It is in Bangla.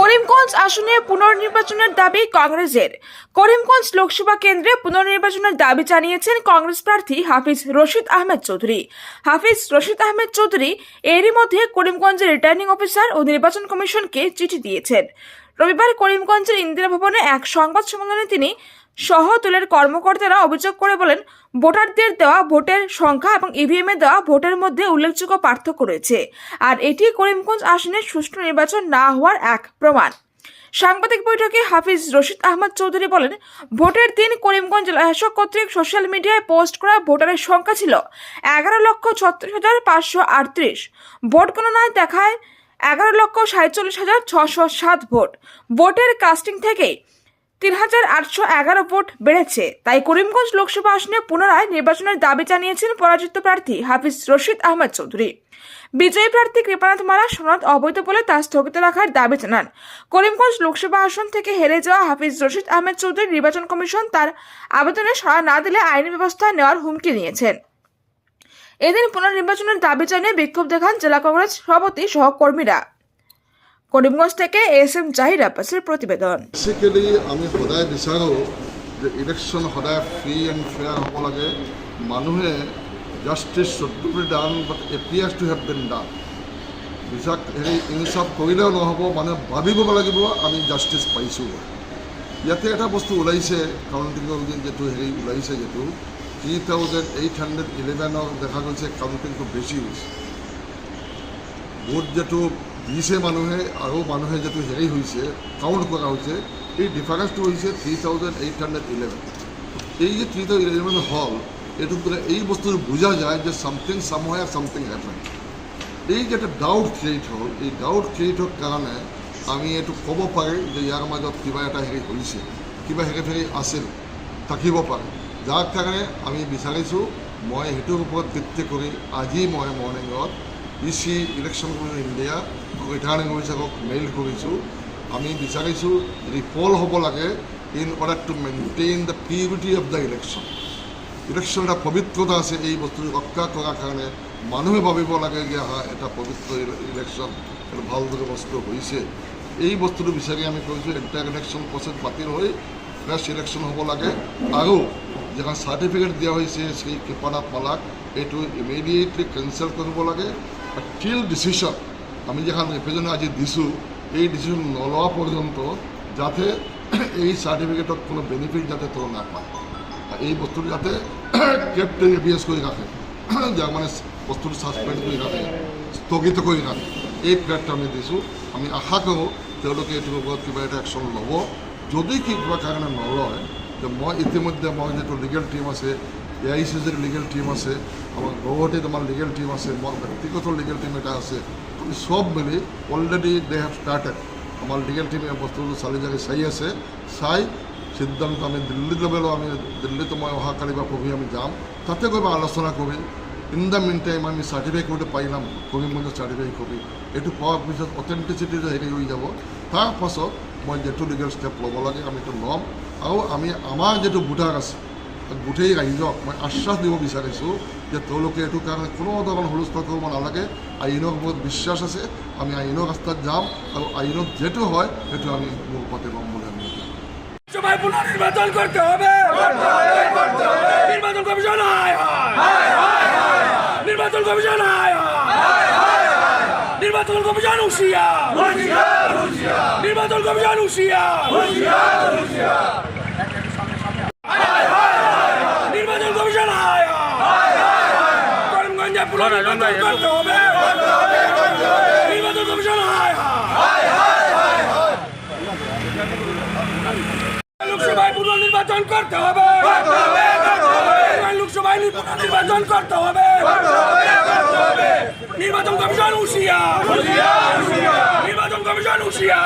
করিমগঞ্জ আসনে পুনর্নির্বাচনের দাবি কংগ্রেসের। করিমগঞ্জ লোকসভা কেন্দ্রে পুনর্নির্বাচনের দাবি জানিয়েছেন কংগ্রেস প্রার্থী হাফিজ রশিদ আহমেদ চৌধুরী। হাফিজ রশিদ আহমেদ চৌধুরী এরই মধ্যে করিমগঞ্জের রিটার্নিং অফিসার ও নির্বাচন কমিশনকে চিঠি দিয়েছেন। রবিবার করিমগঞ্জের ইন্দিরা ভবনে এক সংবাদ সম্মেলনে তিনি সহ দলের কর্মকর্তারা অভিযোগ করে বলেন, ভোটারদের দেওয়া ভোটের সংখ্যা এবং ইভিএমে দেওয়া ভোটের মধ্যে উল্লেখযোগ্য পার্থক্য রয়েছে। আর এটি করিমগঞ্জ আসনে সুষ্ঠু নির্বাচন না হওয়ার এক প্রমাণ। সাংবাদিক বৈঠকে হাফিজ রশিদ আহমদ চৌধুরী বলেন, ভোটের দিন করিমগঞ্জ জেলাশাসক কর্তৃক সোশ্যাল মিডিয়ায় পোস্ট করা ভোটারের সংখ্যা ছিল এগারো লক্ষ ছত্রিশ হাজার পাঁচশো আটত্রিশ। ভোট গণনায় দেখায় এগারো লক্ষ সাতচল্লিশ হাজার ছশো সাত ভোট। ভোটের কাস্টিং থেকে তিন হাজার আটশো এগারো ভোট বেড়েছে। তাই করিমগঞ্জ লোকসভা আসনে পুনরায় নির্বাচনের দাবি জানিয়েছেন পরাজিত প্রার্থী হাফিজ রশিদ আহমেদ চৌধুরী। বিজয়ী প্রার্থী কৃপানাথ মালা, সনদ অবৈধ বলে তা স্থগিত রাখার দাবি জানান। করিমগঞ্জ লোকসভা আসন থেকে হেরে যাওয়া হাফিজ রশিদ আহমেদ চৌধুরী নির্বাচন কমিশন তার আবেদনে সাড়া না দিলে আইনি ব্যবস্থা নেওয়ার হুমকি নিয়েছেন এদিন পুনর্নির্বাচনের দাবি জানিয়ে বিক্ষোভ দেখান জেলা কংগ্রেস সভাপতি সহকর্মীরা। করিমগঞ্জ থেকে এস এম জাহির আব্বাসের প্রতিবেদন। বেচিকেলি আমি সদায় বিচাৰোঁ যে ইলেকশ্যন সদায় ফ্ৰী এণ্ড ফেয়াৰ হ'ব লাগে। মানুহে justice should be done but appears to have been done বিচাৰ হেৰি ইনচাফ কৰিলেও নহ'ব, মানুহে ভাবিব লাগিব, আমি জাষ্টিছ পাইছোঁ। ইয়াতে এটা বস্তু ওলাইছে কাউণ্টিঙৰ যিটো হেৰি ওলাইছে যিটো থ্ৰী থাউজেণ্ড এইট হাণ্ড্ৰেড ইলেভেনৰ দেখা গৈছে কাউণ্টিংটো বেছি হৈছে। ভোট যিটো দিছে মানুহে আৰু মানুহে যিটো হেৰি হৈছে কাউণ্ট কৰা হৈছে, এই ডিফাৰেঞ্চটো হৈছে three thousand eight hundred eleven এই যে থ্ৰী থাউজেণ্ড ইলেভেন হ'ল এইটো মানে এই বস্তুটো বুজা যায় যে ছামথিং চামহাই ছামথিং হেপেন এই যে এটা ডাউট ক্ৰিয়েট হ'ল, এই ডাউট ক্ৰিয়েট হোৱাৰ কাৰণে আমি এইটো ক'ব পাৰি যে ইয়াৰ মাজত কিবা এটা হেৰি হৈছে, কিবা হেৰি ফেৰি আছিল, থাকিব পাৰে। যাৰ কাৰণে আমি বিচাৰিছোঁ, মই সেইটোৰ ওপৰত ভিত্তি কৰি আজি মই মৰ্ণিঙত E C election commission India returning অফিচাৰক mail কৰিছোঁ। আমি বিচাৰিছোঁ ৰিপল হ'ব লাগে in order to maintain the purity of the election election এটা পবিত্ৰতা আছে, এই বস্তুটো ৰক্ষা কৰাৰ কাৰণে মানুহে ভাবিব লাগে যে হা এটা পবিত্ৰ ইলেকশ্যন এটা ভালদৰে বস্তু হৈছে। এই বস্তুটো বিচাৰি আমি কৈছোঁ এণ্টায়াৰ ইলেকশ্যন প্ৰচেছ বাতিল হৈ ফ্ৰেছ ইলেকশ্যন হ'ব লাগে। আৰু যিখন চাৰ্টিফিকেট দিয়া হৈছে শ্ৰী কৃপানাথ মালাক, এইটো ইমিডিয়েটলি কেঞ্চেল কৰিব লাগে। টিল ডিচিশ্যন আমি যেখান রিপ্রেজেন্ট আজি দিছোঁ এই ডিসিশন নলোৱা পৰ্যন্ত যাতে এই চাৰ্টিফিকেটত কোনো বেনিফিট যাতে তেওঁ নাপায় এই বস্তুটো যাতে কেপ্টেন এভিএছ কৰি ৰাখে যাৰ মানে বস্তুটো ছাছপেণ্ড কৰি ৰাখে স্থগিত কৰি ৰাখে এই প্লেটটো আমি দিছোঁ আমি আশা কৰোঁ তেওঁলোকে এইটোৰ ওপৰত কিবা এটা একশ্যন ল'ব। যদি কিবা কাৰণে নলয়, যে মই ইতিমধ্যে, মই যিটো লিগেল টীম আছে এ আই চি জিৰ লিগেল টীম আছে আমাৰ গৌহাটীত আমাৰ লিগেল টীম আছে মোৰ ব্যক্তিগত লিগেল টীম এটা আছে। আমি সব মিলি অলৰেডি দে হেভ ষ্টাৰ্টেড আমাৰ লিগেল টীমে বস্তুটো চালি জাৰি চাই আছে। চাই সিদ্ধান্ত আমি দিল্লীত লেভেলো আমি দিল্লীতো মই অহাকালি বা পৰহি আমি যাম। তাতে গৈ আলোচনা কৰি ইন দ্য মিন টাইম আমি চাৰ্টিফিকেট পাইলাম কৰিমগঞ্জৰ চাৰ্টিফিকেট কপি এইটো পোৱাৰ পিছত অথেণ্টিচিটি হেৰি হৈ যাব। তাৰ পাছত মই যিটো লিগেল ষ্টেপ ল'ব লাগে, আমি এইটো ল'ম। আৰু আমি, আমাৰ যিটো ভোটাৰ আছে গোটেই ৰাইজক মই আশ্বাস দিব বিচাৰিছোঁ যে তেওঁলোকে এইটো কাৰণে কোনো ধৰণৰ হুলস্থুল কৰিব নালাগে। আইনৰ ওপৰত বিশ্বাস আছে, আমি আইনৰ ৰাস্তাত যাম আৰু আইনত যিটো হয়, সেইটো আমি মোৰ পথে ল'ম বুলি আমি নির্বাচন কমিশন নির্বাচন কমিশন আয় নির্বাচন কমিশন হুশিয়া করতে হবে নির্বাচন কমিশন হায় হায় লোকসভায় পুনর্নির্বাচন করতে হবে। লোকসভায় পুনর্নির্বাচন করতে হবে। নির্বাচন কমিশন উশিয়া নির্বাচন কমিশন উশিয়া